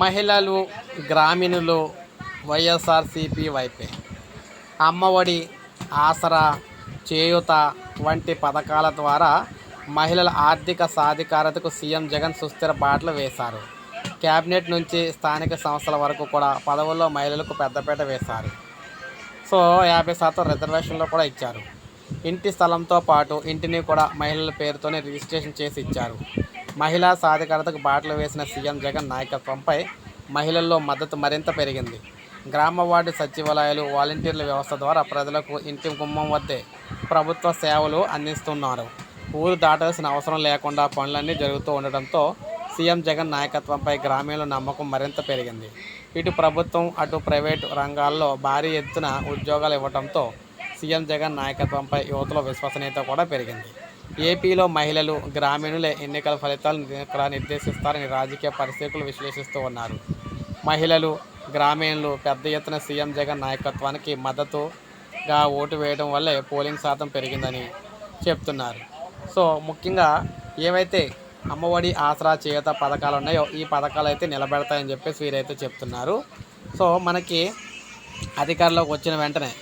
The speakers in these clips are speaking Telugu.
మహిళలు గ్రామీణులు వైఎస్ఆర్సిపి వైపే. అమ్మఒడి ఆసరా చేయూత వంటి పథకాల ద్వారా మహిళల ఆర్థిక సాధికారతకు సీఎం జగన్ సుస్థిర బాటలు వేశారు. క్యాబినెట్ నుంచి స్థానిక సంస్థల వరకు కూడా పదవుల్లో మహిళలకు పెద్దపీట వేశారు. సో యాభై శాతం రిజర్వేషన్లో కూడా ఇచ్చారు. ఇంటి స్థలంతో పాటు ఇంటిని కూడా మహిళల పేరుతోనే రిజిస్ట్రేషన్ చేసి ఇచ్చారు. మహిళా సాధికారతకు బాటలు వేసిన సీఎం జగన్ నాయకత్వంపై మహిళల్లో మద్దతు మరింత పెరిగింది. గ్రామ వార్డు సచివాలయాలు వాలంటీర్ల వ్యవస్థ ద్వారా ప్రజలకు ఇంటి గుమ్మం వద్దే ప్రభుత్వ సేవలు అందిస్తున్నారు. ఊరు దాటాల్సిన అవసరం లేకుండా పనులన్నీ జరుగుతూ ఉండడంతో సీఎం జగన్ నాయకత్వంపై గ్రామీణుల నమ్మకం మరింత పెరిగింది. ఇటు ప్రభుత్వం అటు ప్రైవేటు రంగాల్లో భారీ ఎత్తున ఉద్యోగాలు ఇవ్వడంతో సీఎం జగన్ నాయకత్వంపై యువతలో విశ్వసనీయత కూడా పెరిగింది. ఏపీలో మహిళలు గ్రామీణుల ఎన్నికల ఫలితాలు ఇక్కడ నిర్దేశిస్తారని రాజకీయ పరిస్థితులు విశ్లేషిస్తూ ఉన్నారు. మహిళలు గ్రామీణులు పెద్ద ఎత్తున సీఎం జగన్ నాయకత్వానికి మద్దతుగా ఓటు వేయడం వల్లే పోలింగ్ శాతం పెరిగిందని చెప్తున్నారు. సో ముఖ్యంగా ఏవైతే అమ్మఒడి ఆసరా చేత పథకాలు ఉన్నాయో ఈ పథకాలు అయితే నిలబెడతాయని చెప్పేసి వీరైతే చెప్తున్నారు. సో మనకి అధికారంలోకి వచ్చిన వెంటనే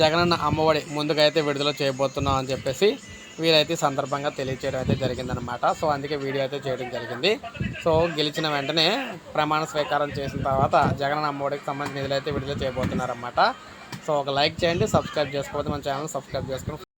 జగనన్న అమ్మఒడి ముందుగా అయితే విడుదల చేయబోతున్నాం అని చెప్పేసి వీరైతే సందర్భంగా తెలియచేయడం అయితే జరిగిందనమాట సో అందుకే వీడియో అయితే చేయడం జరిగింది. సో గెలిచిన వెంటనే ప్రమాణ స్వీకారం చేసిన తర్వాత జగన్ అమ్మఒడికి సంబంధించిన నిధులు అయితే విడుదల చేయబోతున్నారన్నమాట. సో ఒక లైక్ చేయండి సబ్స్క్రైబ్ చేసుకోకపోతే మన ఛానల్ సబ్స్క్రైబ్ చేసుకుని